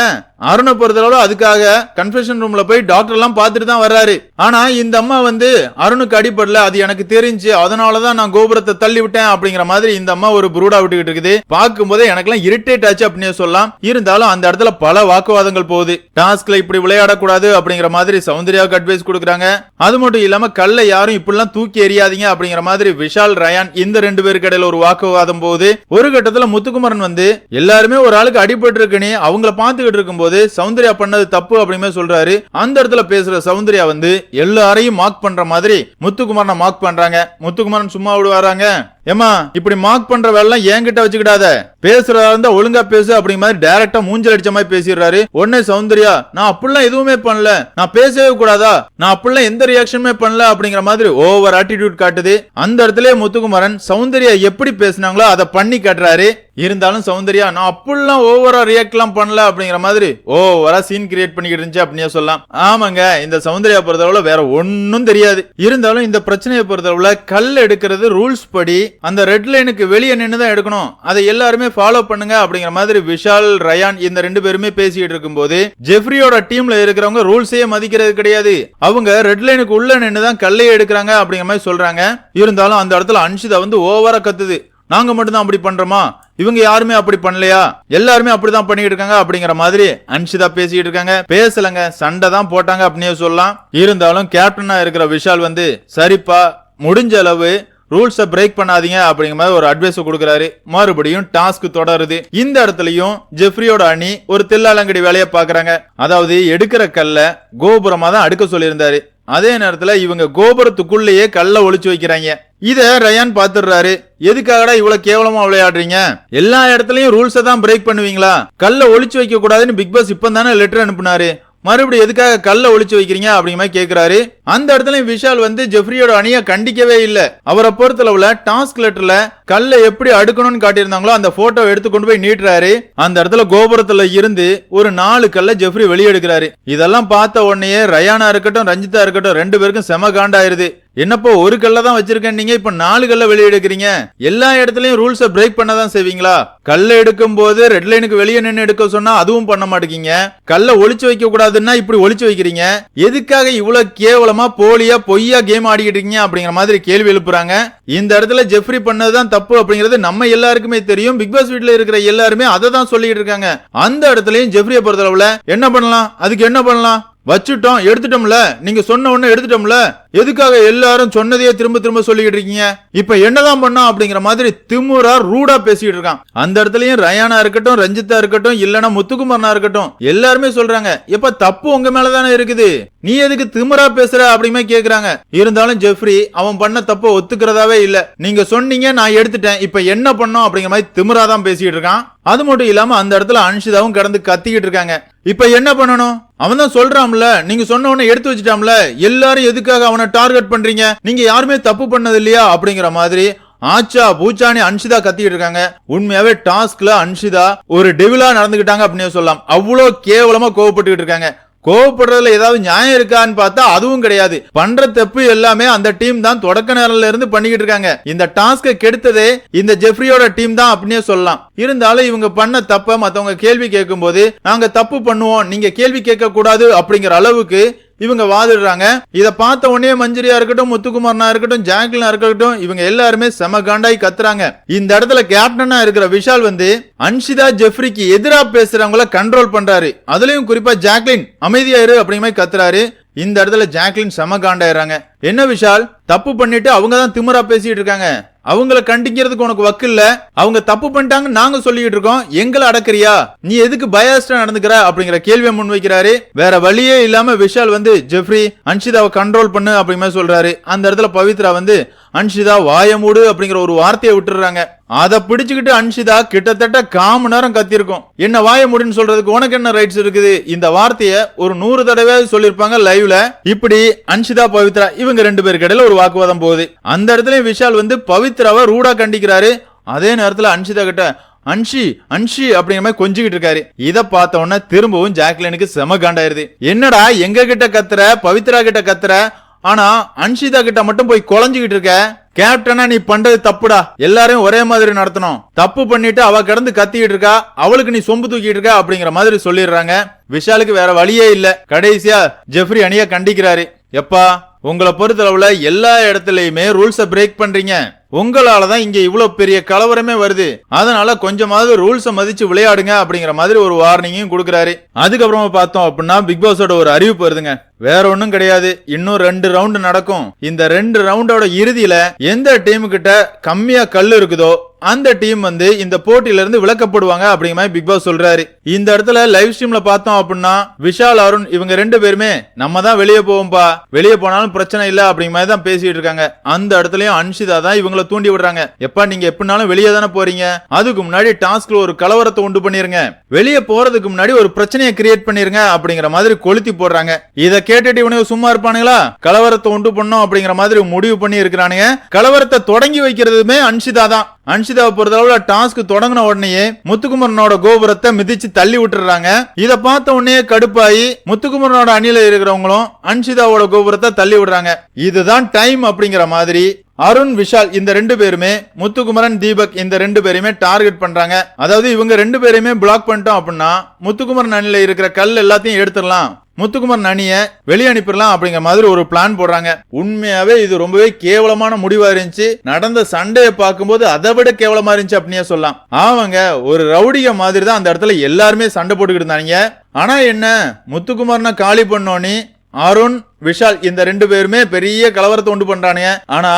அருணை பொறுத்தளவுல அதுக்காக கன்ஃபெஷன் ரூம்ல போய் டாக்டர் எல்லாம் பார்த்துட்டு தான் வர்றாரு. ஆனா இந்த அம்மா வந்து அருணுக்கு அடிபடல அது எனக்கு தெரிஞ்சு அதனாலதான் நான் கோபுரத்தை தள்ளி விட்டேன் அப்படிங்கிற மாதிரி இந்த அம்மா ஒரு புரூடா விட்டுக்கிட்டு இருக்குது. பார்க்கும்போதே எனக்கு எல்லாம் இரிட்டேட் ஆச்சு அப்படின்னு சொல்லலாம். இருந்தாலும் அந்த இடத்துல பல வாக்குவாதங்கள் போகுது. டாஸ்க்ல இப்படி விளையாடக்கூடாது அப்படிங்கிற மாதிரி சௌந்தர்யாவுக்கு அட்வைஸ் கொடுக்குறாங்க. அது மட்டும் இல்லாம கல்ல யாரும் இப்படிலாம் தூக்கி எறியாதீங்க அப்படிங்கிற மாதிரி விஷால் ரயான் இந்த ரெண்டு பேருக்கு இடையில ஒரு வாக்குவாதம் போது ஒரு கட்டத்துல முத்துக்குமரன் வந்து எல்லாருமே ஒரு ஆளுக்கு அடிபட்டு இருக்குன்னு அவங்கள பார்த்துக்கிட்டு இருக்கும்போது சௌந்தர்யா பண்ணது தப்பு அப்படின்னு சொல்றாரு. அந்த இடத்துல பேசுற சௌந்தர்யா வந்து எல்லாரையும் மார்க் பண்ற மாதிரி முத்துக்குமரனை மார்க் பண்றாங்க. முத்துக்குமரன் சும்மா விடுவாராங்க? ஏமா இப்படி மார்க் பண்ற வேலை என்கிட்ட வச்சுக்கிடாத. பேசுறதா இருந்தா ஒழுங்கா பேசு அப்படிங்கிற மாதிரி டைரக்டா மூஞ்சல் அடிச்ச மாதிரி பேசிடுறாரு. உடனே சௌந்தர்யா நான் அப்படிலாம் எதுவுமே பண்ணல. நான் பேசவே கூடாதா? நான் அப்படிலாம் எந்த ரியாக்ஷனுமே பண்ணல அப்படிங்கிற மாதிரி ஓவர் ஆட்டிடியூட் காட்டுது. அந்த இடத்துல முத்துக்குமரன் சௌந்தர்யா எப்படி பேசினாங்களோ அதை பண்ணி காட்டுறாரு. இருந்தாலும் சௌந்தர்யா நான் அப்படிலாம் ஓவரா ரியாக்ட்லாம் பண்ணல அப்படிங்கிற மாதிரி ஓவரா சீன் கிரியேட் பண்ணிக்கிட்டு இருந்துச்சு அப்படின்னு சொல்லலாம். ஆமாங்க இந்த சௌந்தர்யா பொறுத்தளவுல வேற ஒன்னும் தெரியாது. இருந்தாலும் இந்த பிரச்சனையை பொறுத்தளவுல கல் எடுக்கிறது ரூல்ஸ் படி அந்த ரெட் லைனுக்கு வெளியே நின்று தான் எடுக்கணும். அதை எல்லாருமே ஃபாலோ பண்ணுங்க அப்படிங்கிற மாதிரி விஷால் ரயான் இந்த ரெண்டு பேருமே பேசிக்கிட்டு இருக்கும்போது ஜெஃப்ரியோட டீம்ல இருக்கிறவங்க ரூல்ஸையே மதிக்கிறது கிடையாது. அவங்க ரெட் லைனுக்கு உள்ள நின்று தான் கல்லையே எடுக்கிறாங்க அப்படிங்கிற மாதிரி சொல்றாங்க. இருந்தாலும் அந்த இடத்துல அன்ஷிதா வந்து ஓவரா கத்துது. நாங்க மட்டும்தான் அப்படி பண்றோமா? இவங்க யாருமே அப்படி பண்ணலையா? எல்லாருமே அப்படிதான் பண்ணிட்டு இருக்காங்க அப்படிங்கிற மாதிரி அன்ஷிதா பேசிட்டு இருக்காங்க. பேசலங்க. சண்டை தான் போட்டாங்க அப்படின்னே சொல்லலாம். இருந்தாலும் கேப்டனா இருக்கிற விஷால் வந்து சரிப்பா முடிஞ்ச அளவு ரூல்ஸை பிரேக் பண்ணாதீங்க அப்படிங்கிற மாதிரி ஒரு அட்வைஸ் கொடுக்குறாரு. மறுபடியும் டாஸ்க் தொடருது. இந்த இடத்துலயும் ஜெஃப்ரியோட அணி ஒரு தில்லாலங்கடி வேலையை பாக்குறாங்க அதாவது எடுக்கிற கல்ல கோபுரமா தான் அடுக்க சொல்லியிருந்தாரு. அதே நேரத்துல இவங்க கோபுரத்துக்குள்ளேயே கல்ல ஒழிச்சு வைக்கிறாங்க. இத ரயான் பாத்துடுறாரு. எதுக்காகடா இவ்வளவு கேவலமா விளையாடுறீங்க? எல்லா இடத்துலயும் ரூல்ஸை தான் பிரேக் பண்ணுவீங்களா? கல்ல ஒழிச்சு வைக்க கூடாதுன்னு பிக் பாஸ் இப்ப தானே லெட்டர் அனுப்புனாரு. மறுபடியும் எதுக்காக கல்ல ஒழிச்சு வைக்கிறீங்க அப்படிங்கிற மாதிரி கேக்குறாரு. அந்த இடத்துல விஷால் வந்து ஜெஃப்ரியோட அணியை கண்டிக்கவே இல்ல. அவரை பொறுத்தளவுல டாஸ்க் லெட்டர்ல கல்லை எப்படி அடுக்கணும்னு காட்டியிருந்தாங்களோ அந்த போட்டோ எடுத்து கொண்டு போய் நீட்டுறாரு. அந்த இடத்துல கோபுரத்துல இருந்து ஒரு நாலு கல்ல ஜெஃப்ரி வெளியெடுக்கிறாரு. இதெல்லாம் பார்த்த உடனே ரயானா இருக்கட்டும் ரஞ்சிதா இருக்கட்டும் ரெண்டு பேருக்கும் செம காண்டாயிருது. என்னப்போ ஒரு கல்ல தான் வச்சிருக்கேன் நீங்க? இப்ப நாலு கல்ல வெளியே எடுக்கிறீங்க. எல்லா இடத்துலயும் ரூல்ஸ பிரேக் பண்ண தான் செய்வீங்களா? கல்ல எடுக்கும் போது ரெட் லைனுக்கு வெளியே நின்று எடுக்க சொன்னா அதுவும் பண்ண மாட்டேங்க. கல்ல ஒளிச்சு வைக்க கூடாதுன்னா இப்படி ஒளிச்சு வைக்கிறீங்க. எதுக்காக இவ்வளவு கேவலமா போலியா பொய்யா கேம் ஆடிக்கிட்டு இருக்கீங்க அப்படிங்கிற மாதிரி கேள்வி எழுப்புறாங்க. இந்த இடத்துல ஜெஃப்ரி பண்ணதுதான் தப்பு அப்படிங்கிறது நம்ம எல்லாருக்குமே தெரியும். பிக் பாஸ் வீட்டுல இருக்கிற எல்லாருமே அதை தான் சொல்லிட்டு இருக்காங்க. அந்த இடத்துலயும் ஜெஃப்ரியை பொறுத்தளவுல என்ன பண்ணலாம்? அதுக்கு என்ன பண்ணலாம்? வச்சுட்டோம் எடுத்துட்டோம்ல. நீங்க சொன்ன உடனே எடுத்துட்டோம்ல. எதுக்காக எல்லாரும் சொன்னதையே திரும்ப திரும்ப சொல்லிக்கிட்டு இருக்கீங்க? இப்ப என்னதான் பண்ணோம் அப்படிங்கிற மாதிரி திமுறா ரூடா பேசிட்டு இருக்கான். அந்த இடத்துலயும் ரயானா இருக்கட்டும் ரஞ்சிதா இருக்கட்டும் இல்லனா முத்துக்குமரனா இருக்கட்டும் எல்லாருமே சொல்றாங்க எப்ப தப்பு உங்க மேலதானே இருக்குது? நீ எதுக்கு திமுறா பேசுற அப்படிமே கேக்குறாங்க. இருந்தாலும் ஜெஃப்ரி அவன் பண்ண தப்ப ஒத்துக்கிறதாவே இல்ல. நீங்க சொன்னீங்க நான் எடுத்துட்டேன். இப்ப என்ன பண்ணோம் அப்படிங்கிற மாதிரி திமுறா தான் பேசிட்டு இருக்கான். அது மட்டும் இல்லாம அந்த இடத்துல அன்ஷிதாவும் கடந்து கத்திக்கிட்டு இருக்காங்க. இப்ப என்ன பண்ணணும்? அவன் தான் சொல்றான்ல. நீங்க சொன்ன உடனே எடுத்து வச்சிட்டாம்ல எல்லாரும் எதுக்காக அவனை டார்கெட் பண்றீங்க? நீங்க யாருமே தப்பு பண்ணது இல்லையா அப்படிங்கிற மாதிரி ஆச்சா பூச்சானி அன்ஷிதா கத்திட்டு இருக்காங்க. உண்மையாவே டாஸ்க்ல அன்ஷிதா ஒரு டெவிலா நடந்துகிட்டாங்க அப்படின்னு சொல்லலாம். அவ்வளோ கேவலமா கோவப்பட்டுக்கிட்டு இருக்காங்க. கோவப்படுறதுல ஏதாவது நியாயம் இருக்கான்னு பார்த்தா அதுவும் கிடையாது. பண்ற தப்பு எல்லாமே அந்த டீம் தான் தொடக்க நேரம்ல இருந்து பண்ணிக்கிட்டு இருக்காங்க. இந்த டாஸ்கை கெடுத்ததே இந்த ஜெஃப்ரியோட டீம் தான் அப்படின்னே சொல்லலாம். இருந்தாலும் இவங்க பண்ண தப்ப மத்தவங்க கேள்வி கேட்கும் போது நாங்க தப்பு பண்ணுவோம் நீங்க கேள்வி கேட்க கூடாது அப்படிங்கிற அளவுக்கு இவங்க வாதிடுறாங்க. இதை பார்த்த உடனே மஞ்சரியா இருக்கட்டும் முத்துக்குமார்னா இருக்கட்டும் ஜாக்லினா இருக்கட்டும் இவங்க எல்லாருமே செம காண்டாய் கத்துறாங்க. இந்த இடத்துல கேப்டனா இருக்கிற விஷால் வந்து அன்ஷிதா ஜெஃப்ரிக்கு எதிராக பேசுறவங்கள கண்ட்ரோல் பண்றாரு. அதுலயும் குறிப்பா ஜாக்லின் அமைதியாயிரு அப்படிங்கிற மாதிரி கத்துறாரு. இந்த இடத்துல ஜாக்லின் செம காண்டாயிடுறாங்க. என்ன விஷால்? தப்பு பண்ணிட்டு அவங்க தான் திமுறா பேசிட்டு இருக்காங்க. அவங்கள கண்டிக்கிறதுக்கு உனக்கு வக்கு இல்ல. அவங்க தப்பு பண்ணிட்டாங்க நாங்க சொல்லிட்டு இருக்கோம். எங்களை அடக்குறியா? நீ எதுக்கு பயாஸ்டா நடந்துக்கிற? அப்படிங்கிற கேள்வியை முன்வைக்கிறாரு வேற வழியே இல்லாம விஷால் வந்து ஜெஃப்ரி அன்ஷிதாவை கண்ட்ரோல் பண்ணு அப்படிங்கிற சொல்றாரு. அந்த இடத்துல பவித்ரா வந்து அன்ஷிதா வாயமூடு அப்படிங்கிற ஒரு வார்த்தையை விட்டுறாங்க அதை பிடிச்சுக்கிட்டு அன்ஷிதா கிட்டத்தட்ட காம நேரம் கத்திருக்கும் என்ன வாய முடின்னு சொல்றதுக்கு உனக்கு என்ன ரைட்ஸ் இருக்குது? இந்த வார்த்தையை ஒரு நூறு தடவை சொல்லிருப்பாங்க லைவ்ல இப்படி அன்ஷிதா பவித்ரா இவங்க ரெண்டு பேருக்கு இடையில ஒரு வாக்குவாதம் போகுது. அந்த இடத்துல விஷால் வந்து பவித்ராவை ரூடா கண்டிக்கிறாரு. அதே நேரத்துல அன்ஷிதா கிட்ட அன்ஷி அன்ஷி அப்படிங்கிற மாதிரி கொஞ்சிக்கிட்டு இருக்காரு. இதை பார்த்த உடனே திரும்பவும் ஜாக்லினுக்கு செம காண்டாயிருது. என்னடா எங்க கிட்ட கத்துற? பவித்ரா கிட்ட கத்துற? ஆனா அன்ஷிதா கிட்ட மட்டும் போய் குழஞ்சுகிட்டு இருக்க. கேப்டனா நீ பண்றது தப்புடா. எல்லாரையும் ஒரே மாதிரி நடத்தணும். தப்பு பண்ணிட்டு அவ கிடந்து கத்திக்கிட்டு இருக்கா. அவளுக்கு நீ சொம்பு தூக்கிட்டு இருக்க அப்படிங்கிற மாதிரி சொல்லிடுறாங்க. விஷாலுக்கு வேற வழியே இல்ல. கடைசியா ஜெஃப்ரி அணிய கண்டிக்கிறாரு. எப்பா உங்களை பொறுத்தளவுல எல்லா இடத்துலயுமே ரூல்ஸ பிரேக் பண்றீங்க. உங்களால தான் இங்க இவ்வளவு பெரிய கலவரமே வருது. அதனால கொஞ்சமாவது ரூல்ஸ மதிச்சு விளையாடுங்க அப்படிங்கிற மாதிரி ஒரு வார்னிங்கும் கொடுக்கறாரு. அதுக்கப்புறமா பார்த்தோம் அப்படின்னா பிக் பாஸோட ஒரு அறிவிப்பு வருதுங்க. வேற ஒண்ணும் கிடையாது. இன்னும் ரெண்டு ரவுண்டு நடக்கும். இந்த ரெண்டு ரவுண்டோட இறுதியில எந்த டீம் கிட்ட கம்மியா கல் இருக்குதோ அந்த டீம் வந்து இந்த போட்டியில இருந்து விளக்கப்படுவாங்க அப்படிங்கிற மாதிரி பிக் பாஸ் சொல்றாரு. இந்த இடத்துல லைவ் ஸ்ட்ரீம்ல பார்த்தோம் அப்படின்னா விஷால் அருண் இவங்க ரெண்டு பேருமே நம்ம தான் வெளியே போவோம்பா வெளியே போனாலும் பிரச்சனை இல்ல அப்படிங்கிற மாதிரி தான் பேசிட்டு இருக்காங்க. அந்த இடத்துலயும் அன்ஷிதா தான் இவங்களை தூண்டி விடுறாங்க. எப்பா நீங்க எப்படினாலும் வெளியே தானே போறீங்க? அதுக்கு முன்னாடி டாஸ்க்ல ஒரு கலவரத்தை உண்டு பண்ணிருங்க. வெளியே போறதுக்கு முன்னாடி ஒரு பிரச்சனையை கிரியேட் பண்ணிருங்க அப்படிங்கிற மாதிரி கொளுத்தி போடுறாங்க. இதை கேட்டுட்டு இவனுக்கு சும்மா இருப்பானுங்களா? கலவரத்தை உண்டு பண்ணோம் அப்படிங்கிற மாதிரி முடிவு பண்ணி இருக்கிறானுங்க கலவரத்தை தொடங்கி வைக்கிறதுமே அன்ஷிதா தான். அன்ஷிதாவை பொறுத்தளவுல டாஸ்க் தொடங்கின உடனேயே முத்துக்குமரனோட கோபுரத்தை மிதிச்சு தள்ளி விட்டுறாங்க. இதை பார்த்த உடனே கடுப்பாயி முத்துக்குமரனோட அணியில இருக்கிறவங்களும் அன்ஷிதாவோட கோபுரத்தை தள்ளி விடுறாங்க. இதுதான் டைம் அப்படிங்கிற மாதிரி. அருண் விஷால் இந்த ரெண்டு பேருமே முத்துக்குமரன் தீபக் இந்த ரெண்டு பேருமே டார்கெட் பண்றாங்க. அதாவது இவங்க ரெண்டு பேருமே பிளாக் பண்ணிட்டோம் அப்படின்னா முத்துக்குமரன் அணியில இருக்கிற கல் எல்லாத்தையும் எடுத்துடலாம். முத்துக்குமார் அணிய வெளியே அனுப்பிடலாம் அப்படிங்கிற மாதிரி ஒரு பிளான் போடுறாங்க. உண்மையாவே இது ரொம்பவே கேவலமான முடிவா இருந்துச்சு. நடந்த சண்டையை பார்க்கும்போது அதை விட கேவலமா இருந்துச்சு அப்படின்னே சொல்லலாம். ஆமாங்க ஒரு ரவுடிய மாதிரி தான் அந்த இடத்துல எல்லாருமே சண்டை போட்டுக்கிட்டு இருந்தாங்க ஆனா என்ன முத்துக்குமார்னா காலி பண்ணோன்னு அருண் விஷால் இந்த ரெண்டு பேருமே பெரிய கலவரத்தை உண்டு பண்றானுங்க. ஆனா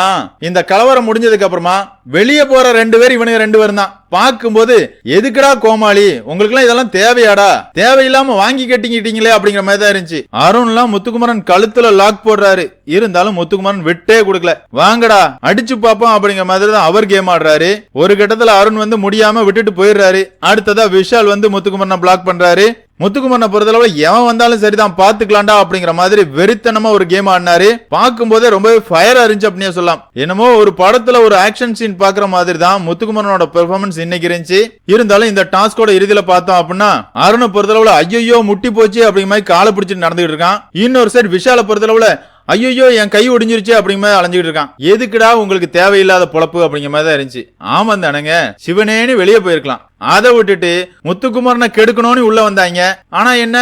இந்த கலவரம் முடிஞ்சதுக்கு அப்புறமா வெளியே போற ரெண்டு பேர் இவனுங்க ரெண்டு பேரும் தான் பார்க்கும்போது எதுக்குடா கோமாளி? உங்களுக்கு எல்லாம் இதெல்லாம் தேவையாடா? தேவையில்லாம வாங்கி கட்டிக்கிட்டீங்களே அப்படிங்கிற மாதிரி தான் இருந்துச்சு. அருண்லாம் முத்துக்குமரன் கழுத்துல லாக் போடுறாரு. இருந்தாலும் முத்துக்குமரன் விட்டே கொடுக்கல. வாங்கடா அடிச்சு பாப்போம் அப்படிங்கிற மாதிரி தான் அவர் கேம் ஆடுறாரு. ஒரு கட்டத்துல அருண் வந்து முடியாம விட்டுட்டு போயிடுறாரு. அடுத்ததா விஷால் வந்து முத்துக்குமரனை பிளாக் பண்றாரு. முத்துக்குமரனை பொறுத்தளவுல எவன் வந்தாலும் சரிதான் பாத்துக்கலாம்டா அப்படிங்கிற மாதிரி வெறித்தனமா ஒரு கேம் ஆடினாரு. பார்க்கும்போதே ரொம்பவே ஃபயர் இருந்துச்சு அப்படின்னே சொல்லலாம். என்னமோ ஒரு படத்துல ஒரு ஆக்ஷன் சீன் பாக்குற மாதிரி தான் முத்துக்குமரனோட பெர்ஃபார்மன்ஸ் இன்னைக்கு இருந்துச்சு. இருந்தாலும் இந்த டாஸ்கோட இறுதியில பார்த்தோம் அப்படின்னா அருணை பொறுத்தளவுல ஐயோ முட்டி போச்சு அப்படிங்கிற மாதிரி காலை பிடிச்சிட்டு நடந்துகிட்டு இருக்கான். இன்னொரு சைடு விஷால பொறுத்தளவுல ஐயோ என் கை ஒடிஞ்சிருச்சு அப்படிங்கிற மாதிரி அலைஞ்சிட்டு இருக்கான். எதுக்குடா உங்களுக்கு தேவையில்லாத பொழப்பு அப்படிங்கிற மாதிரி தான் இருந்துச்சு. ஆமா தானுங்க சிவனேன்னு வெளியே போயிருக்கலாம். அதை விட்டுட்டு முத்துக்குமாரனை கெடுக்கணும்னு உள்ள வந்தாங்க. ஆனா என்ன?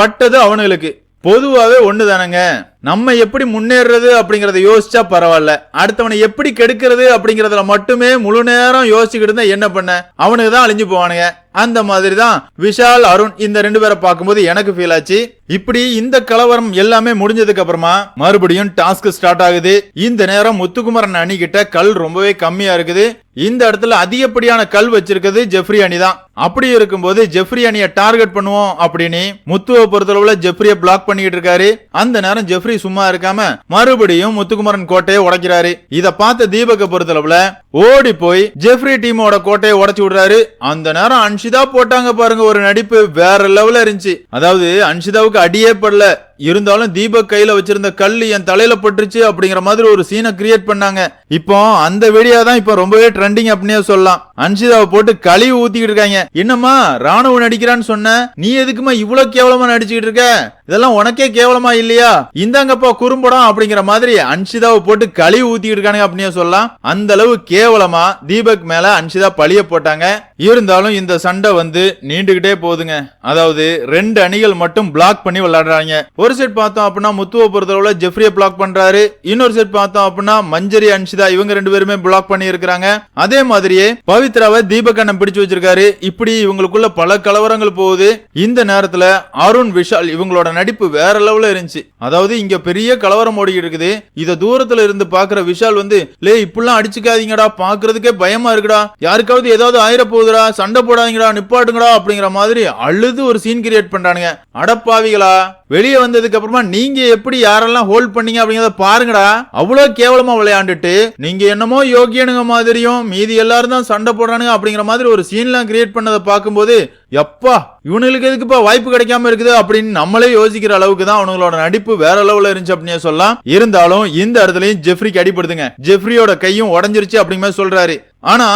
பட்டது அவனுங்களுக்கு பொதுவாவே ஒண்ணு தானங்க நம்ம எப்படி முன்னேறது அப்படிங்கறத யோசிச்சா பரவாயில்ல. அடுத்தவனை எப்படி கெடுக்கிறது அப்படிங்கறதுல மட்டுமே முழு நேரம் யோசிச்சுக்கிட்டு இருந்தா என்ன பண்ண? அவனுக்கு தான் அழிஞ்சு போவானுங்க. அந்த மாதிரி தான் விஷால் அருண் இந்த ரெண்டு பேரை பார்க்கும்போது எனக்கு ஃபீல் ஆச்சு. இப்படி இந்த கலவரம் எல்லாமே முடிஞ்சதுக்கு அப்புறமா மறுபடியும் டாஸ்க் ஸ்டார்ட் ஆகுது. இந்த நேரம் முத்துக்குமரன் அணி கிட்ட கல் ரொம்பவே கம்மியா இருக்குது. இந்த இடத்துல அதிகப்படியான கல் வச்சிருக்கிறது ஜெஃப்ரி அணி தான். அப்படி இருக்கும்போது ஜெஃப்ரி அணியை டார்கெட் பண்ணுவோம் அப்படின்னு முத்துவை பொறுத்தளவுல ஜெஃப்ரியை பிளாக் பண்ணிட்டு இருக்காரு. அந்த நேரம் ஜெஃப்ரி சும்மா இருக்காம மறுபடியும் முத்துக்குமரன் கோட்டையை உடைக்கிறாரு. இத பார்த்த தீபக்க பொறுத்தளவுல ஓடி போய் ஜெஃப்ரி டீமோட கோட்டையை உடைச்சு விடுறாரு. அந்த நேரம் அன்ஷிதா போட்டாங்க பாருங்க ஒரு நடிப்பு வேற லெவல்ல இருந்துச்சு. அதாவது அன்ஷிதாவுக்கு அடியே படல இருந்தாலும் தீபக் கையில வச்சிருந்த கல் என் தலையில பட்டுருச்சு அப்படிங்கிற மாதிரி ஒரு சீனை கிரியேட் பண்ணாங்க. இப்போ அந்த வீடியோ தான் இப்போ ரொம்பவே ட்ரெண்டிங் அப்படின்னே சொல்லலாம். அன்ஷிதாவை போட்டு கழிவு ஊத்திக்கிட்டு இருக்காங்க. என்னம்மா ராணுவ நடிக்கிறான்னு சொன்ன? நீ எதுக்குமா இவ்வளவு கேவலமா நடிச்சுக்கிட்டு இருக்க? இதெல்லாம் உனக்கே கேவலமா இல்லையா? இந்தாங்கப்பா குறும்படம் அப்படிங்கிற மாதிரி அன்ஷிதாவை போட்டு கழிவு ஊத்திக்கிட்டு இருக்கானுங்க அப்படின்னே சொல்லலாம். அந்த அளவு கேவலமா தீபக் மேல அன்ஷிதா பழிய போட்டாங்க. இருந்தாலும் இந்த சண்டை வந்து நீண்டுகிட்டே போகுதுங்க. அதாவது ரெண்டு அணிகள் மட்டும் பிளாக் பண்ணி விளையாடுறாங்க. ஒரு செட் பார்த்தோம் அப்படின்னா முத்துவ பொறுத்தளவுல ஜெஃப்ரியை பிளாக் பண்றாரு. இன்னொரு செட் பார்த்தோம் அப்படின்னா மஞ்சரி அன்ஷிதா இவங்க ரெண்டு பேருமே பிளாக் பண்ணி இருக்கிறாங்க அதே மாதிரியே பவித்ராவை தீபகண்ணம் பிடிச்சு வச்சிருக்காரு. இப்படி இவங்களுக்குள்ள பல கலவரங்கள் போகுது. இந்த நேரத்துல அருண் விஷால் இவங்களோட நடிப்பு வேற லெவல இருந்துச்சு. அதாவது இங்க பெரிய கலவரம் ஓடி இருக்குது. இத தூரத்துல இருந்து பாக்குற விஷால் வந்து லே இப்படிலாம் அடிச்சுக்காதீங்கடா. பாக்குறதுக்கே பயமா இருக்குடா. யாருக்காவது ஏதாவது ஆயிர போகுதுடா சண்டை போடாதீங்கடா. நிப்பாட்டுங்கடா. அப்படிங்கிற மாதிரி அழுது ஒரு சீன் கிரியேட் பண்றானுங்க. அடப்பாவிகளா. வெளியே வந்ததுக்கு அப்புறமா நீங்க எப்படி யாரெல்லாம் ஹோல்ட் பண்ணீங்க அப்படிங்கறத பாருங்கடா. அவ்வளவு கேவலமா விளையாண்டுட்டு நீங்க என்னமோ யோகியனுங்க மாதிரியும் மீதி எல்லாரும் தான் சண்டை போடுறானுங்க அப்படிங்கிற மாதிரி ஒரு சீன்லாம் கிரியேட் பண்ணதை பார்க்கும்போது எப்பா இவனுங்களுக்கு எதுக்குப்பா வாய்ப்பு கிடைக்காம இருக்குது அப்படின்னு நம்மளே யோசிக்கிற அளவுக்கு தான் அவனுங்களோட நடிப்பு வேற லெவல்ல இருந்துச்சு அப்படின்னு சொல்லலாம். இருந்தாலும் இந்த இடத்துலயும் ஜெஃப்ரிக்கு அடிபடுதுங்க. ஜெஃப்ரியோட கையும் உடஞ்சிருச்சு அப்படிங்கிற மாதிரி சொல்றாரு. ஆனா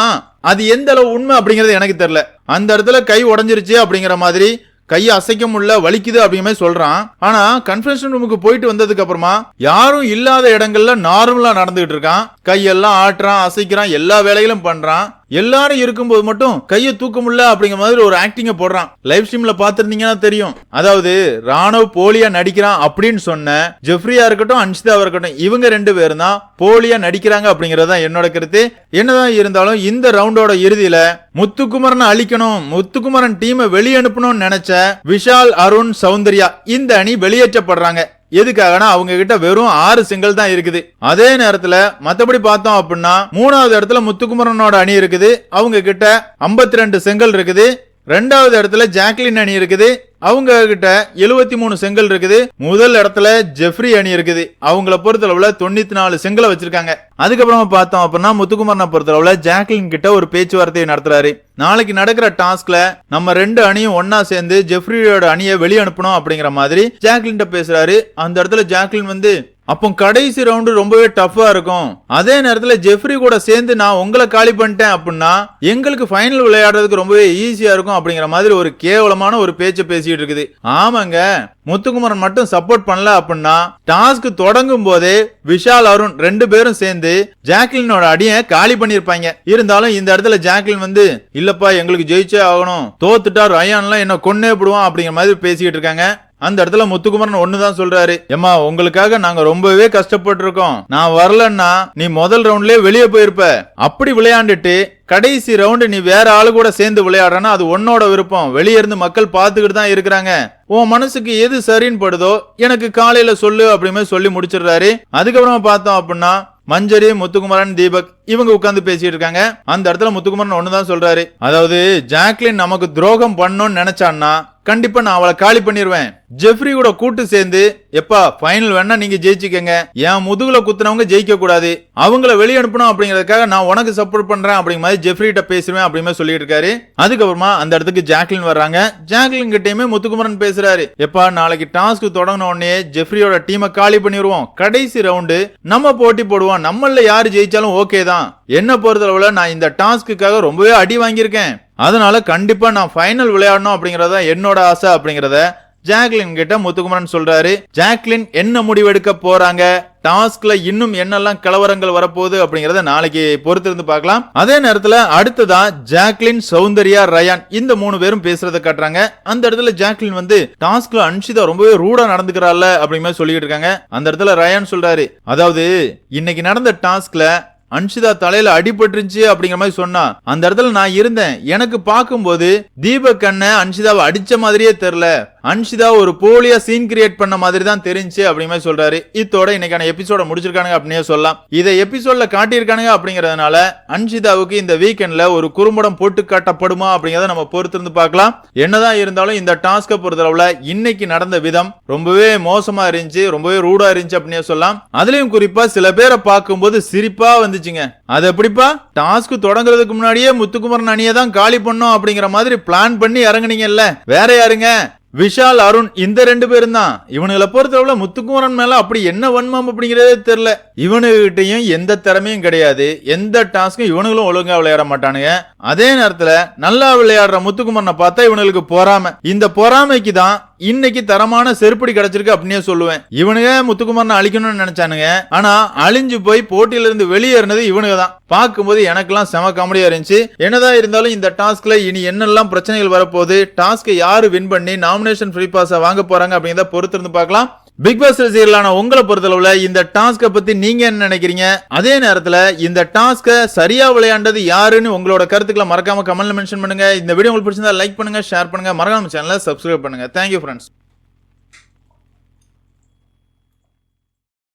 அது எந்த அளவு உண்மை அப்படிங்கறது எனக்கு தெரியல. அந்த இடத்துல கை உடஞ்சிருச்சு அப்படிங்கிற மாதிரி கையை அசைக்க முடியல வலிக்குது அப்படிங்கிற மாதிரி சொல்றான். ஆனா கன்ஃபரன்ஸ் ரூமுக்கு போயிட்டு வந்ததுக்கு அப்புறமா யாரும் இல்லாத இடங்கள்ல நார்மலா நடந்துகிட்டு இருக்கான். கையெல்லாம் ஆட்டுறான் அசைக்கிறான் எல்லா வேலைகளும் பண்றான். எல்லாரும் இருக்கும்போது மட்டும் கையை தூக்க முடியல அப்படிங்கிற மாதிரி ஒரு ஆக்டிங்க போடுறான். லைவ் ஸ்ட்ரீம்ல பாத்திருந்தீங்கன்னா தெரியும். அதாவது ராணுவ போலியா நடிக்கிறான் அப்படின்னு சொன்ன ஜெஃப்ரியா இருக்கட்டும் அன்ஷிதாவா இருக்கட்டும் இவங்க ரெண்டு பேரும் தான் போலியா நடிக்கிறாங்க அப்படிங்கறது தான் என்னோட கருத்து. என்னதான் இருந்தாலும் இந்த ரவுண்டோட இறுதியில முத்துக்குமரனை அழிக்கணும் முத்துக்குமரன் டீமை வெளியே அனுப்பணும்னு நினைச்ச விஷால் அருண் சௌந்தர்யா இந்த அணி வெளியேற்றப்படுறாங்க. எதுக்காகனா அவங்க கிட்ட வெறும் ஆறு சிங்கிள் தான் இருக்குது. அதே நேரத்துல மத்தபடி பார்த்தோம் அப்படின்னா மூணாவது இடத்துல முத்துக்குமரனோட அணி இருக்குது. அவங்க கிட்ட 52 ரெண்டு செங்கல் இருக்குது. ரெண்டாவது இடத்துல ஜாக்லின் அணி இருக்குது. அவங்க கிட்ட 73 மூணு செங்கல் இருக்குது. முதல் இடத்துல ஜெஃப்ரி அணி இருக்குது. அவங்கள பொறுத்தளவுல தொண்ணூத்தி நாலு செங்கலை வச்சிருக்காங்க. அதுக்கப்புறமா பார்த்தோம் அப்படின்னா முத்துக்குமரனை பொறுத்தளவுல ஜாக்லின் கிட்ட ஒரு பேச்சுவார்த்தையை நடத்துறாரு. நாளைக்கு நடக்கிற டாஸ்க்ல நம்ம ரெண்டு அணியும் ஒன்னா சேர்ந்து ஜெஃப்ரியோட அணியை வெளியனுப்பணும் அப்படிங்கிற மாதிரி ஜாக்லின் பேசுறாரு. அந்த இடத்துல ஜாக்லின் வந்து அப்போ கடைசி ரவுண்டு ரொம்பவே டஃப்பா இருக்கும். அதே நேரத்துல ஜெஃப்ரி கூட சேர்ந்து நான் உங்களை காலி பண்ணிட்டேன் அப்படின்னா எங்களுக்கு ஃபைனல் விளையாடுறதுக்கு ரொம்பவே ஈஸியா இருக்கும் அப்படிங்கிற மாதிரி ஒரு கேவலமான ஒரு பேச்சை பேசிட்டு இருக்குது. ஆமாங்க முத்துக்குமரன் மட்டும் சப்போர்ட் பண்ணல அப்படின்னா டாஸ்க் தொடங்கும் போதே விஷால் அருண் ரெண்டு பேரும் சேர்ந்து ஜாக்லினோட அடியை காலி பண்ணிருப்பாங்க இருந்தாலும் இந்த இடத்துல ஜாக்லின் வந்து இல்லப்பா எங்களுக்கு ஜெயிச்சே ஆகணும். தோத்துட்டா ரயான்லாம் என்ன கொன்னே போடுவான் அப்படிங்கிற மாதிரி பேசிக்கிட்டு இருக்காங்க. அந்த இடத்துல முத்துக்குமரன் ஒண்ணுதான் சொல்றாரு. ஏமா உங்களுக்காக நாங்க ரொம்பவே கஷ்டப்பட்டு இருக்கோம் நான் வரலன்னா நீ முதல் ரவுண்ட்லயே வெளியே போயிருப்ப. அப்படி விளையாண்டுட்டு கடைசி ரவுண்டு நீ வேற ஆளு கூட சேர்ந்து விளையாடுறனா அது உன்னோட விருப்பம். வெளியே இருந்து மக்கள் பார்த்துக்கிட்டு தான் இருக்கிறாங்க. உன் மனசுக்கு எது சரின்னு படுதோ எனக்கு காலையில சொல்லு அப்படிமே சொல்லி முடிச்சிடுறாரு. அதுக்கப்புறமா பார்த்தோம் அப்படின்னா மஞ்சரி முத்துக்குமரன் தீபக் இவங்க உட்காந்து பேசிட்டு இருக்காங்க. அந்த இடத்துல முத்துக்குமரன் ஒண்ணுதான் சொல்றாரு. அதாவது ஜாக்லின் நமக்கு துரோகம் பண்ணணும்னு நினைச்சான்னா கண்டிப்பா நான் அவளை காலி பண்ணிடுவேன் ஜெஃப்ரி கூட கூட்டு சேர்ந்து எப்பா ஃபைனல் வேணா நீங்க ஜெயிச்சுக்கங்க. என் முதுகுல குத்துனவங்க ஜெயிக்க கூடாது. அவங்கள வெளிய அனுப்பணும் அப்படிங்கறதுக்காக நான் உனக்கு சப்போர்ட் பண்றேன் அப்படிங்கிற மாதிரி ஜெஃப்ரி கிட்ட பேசுவேன் அப்படின்னு சொல்லிட்டு இருக்காரு. அதுக்கப்புறமா அந்த இடத்துக்கு ஜாக்லின் வர்றாங்க. ஜாக்லின் கிட்டயுமே முத்துக்குமரன் பேசுறாரு. எப்பா நாளைக்கு டாஸ்க் தொடங்கின உடனே ஜெஃப்ரியோட டீமை காலி பண்ணிடுவோம் கடைசி ரவுண்டு நம்ம போட்டி போடுவோம். நம்மள யாரு ஜெயிச்சாலும் ஓகே தான். என்ன பொறுத்தளவுல நான் இந்த டாஸ்க்குக்காக ரொம்பவே அடி வாங்கியிருக்கேன். அதனால கண்டிப்பா நான் ஃபைனல் விளையாடணும் அப்படிங்கறத என்னோட ஆசை அப்படிங்கறத ஜாக்லின் கிட்ட முத்துக்குமரன் சொல்றாரு. ஜாக்லின் என்ன முடிவெடுக்க போறாங்க? டாஸ்க்ல இன்னும் என்னெல்லாம் கலவரங்கள் வரப்போகுது அப்படிங்கறத நாளைக்கு பொறுத்திருந்து பார்க்கலாம். அதே நேரத்துல அடுத்ததா ஜாக்லின் சௌந்தர்யா ரயான் இந்த மூணு பேரும் பேசுறத காட்டுறாங்க. அந்த இடத்துல ஜாக்லின் வந்து டாஸ்க்ல அன்ஷிதா ரொம்பவே ரூடா நடந்துக்கிறாள் அப்படிங்கிற மாதிரி சொல்லிட்டு இருக்காங்க. அந்த இடத்துல ரயான் சொல்றாரு. அதாவது இன்னைக்கு நடந்த டாஸ்க்ல அன்ஷிதா தலையில அடிபட்டுருச்சு அப்படிங்கிற மாதிரி சொன்னா. அந்த இடத்துல நான் இருந்தேன். எனக்கு பார்க்கும்போது தீபக் அண்ணன் அன்ஷிதாவை அடிச்ச மாதிரியே தெரில அன்ஷிதா ஒரு போலியா சீன் கிரியேட் பண்ண மாதிரி தான் தெரிஞ்சு அப்படிங்கிற மாதிரி சொல்றாரு. இத்தோட இன்னைக்கான எபிசோட முடிச்சிருக்கானுங்க அப்படின்னே சொல்லலாம். இதை எபிசோட்ல காட்டியிருக்கானுங்க அப்படிங்கறதுனால அன்ஷிதாவுக்கு இந்த வீக்கெண்ட்ல ஒரு குறும்படம் போட்டு காட்டப்படுமா அப்படிங்கறத நம்ம பொறுத்திருந்து பார்க்கலாம். என்னதான் இருந்தாலும் இந்த டாஸ்க பொறுத்தளவுல இன்னைக்கு நடந்த விதம் ரொம்பவே மோசமா இருந்துச்சு ரொம்பவே ரூடா இருந்துச்சு அப்படின்னே சொல்லலாம். அதுலயும் குறிப்பா சில பேரை பார்க்கும்போது சிரிப்பா வந்துச்சுங்க. அது எப்படிப்பா? டாஸ்க் தொடங்குறதுக்கு முன்னாடியே முத்துக்குமரன் அணியை தான் காலி பண்ணோம் அப்படிங்கிற மாதிரி பிளான் பண்ணி இறங்குனீங்கல்ல. வேற யாருங்க? விஷால் அருண் இந்த ரெண்டு பேரும் தான் இவனுங்களை பொறுத்தளவில் முத்துக்குமரன் மேலே அப்படி என்ன வன்மம் அப்படிங்கிறதே தெரில இவனுகிட்டையும் எந்த திறமையும் கிடையாது. எந்த டாஸ்க்கும் இவனுங்களும் ஒழுங்கா விளையாட மாட்டானுங்க. அதே நேரத்துல நல்லா விளையாடுற முத்துக்குமரனை பார்த்தா இவனுங்களுக்கு பொறாமை. இந்த பொறாமைக்கு தான் இன்னைக்கு தரமான செருப்படி கிடைச்சிருக்கு அப்படின்னே சொல்லுவேன். இவனுங்க முத்துக்குமரனை அழிக்கணும்னு நினைச்சானுங்க. ஆனா அழிஞ்சு போய் போட்டியில இருந்து வெளியேறினது இவனுங்க தான். பார்க்கும்போது எனக்கெல்லாம் செம காமெடியா இருந்துச்சு. என்னதான் இருந்தாலும் இந்த டாஸ்க்ல இனி என்னெல்லாம் பிரச்சனைகள் வரப்போகுது டாஸ்க்கை யாரு வின் பண்ணி நாமினேஷன் ஃப்ரீ பாஸை வாங்க போறாங்க அப்படிங்கிறத பொறுத்திருந்து பார்க்கலாம். பிக் பாஸ் ரசிகர்களான உங்களை பொறுத்தளவுல இந்த டாஸ்கை பத்தி நீங்க என்ன நினைக்கிறீங்க? அதே நேரத்துல இந்த டாஸ்கை சரியா விளையாண்டது யாருன்னு உங்களோட கருத்துக்களை மறக்காம கமெண்ட்ல மென்ஷன் பண்ணுங்க. இந்த வீடியோ உங்களுக்கு பிடிச்சிருந்தா லைக் பண்ணுங்க ஷேர் பண்ணுங்க. மறக்காம சேனலை சப்ஸ்கிரைப் பண்ணுங்க. Thank you friends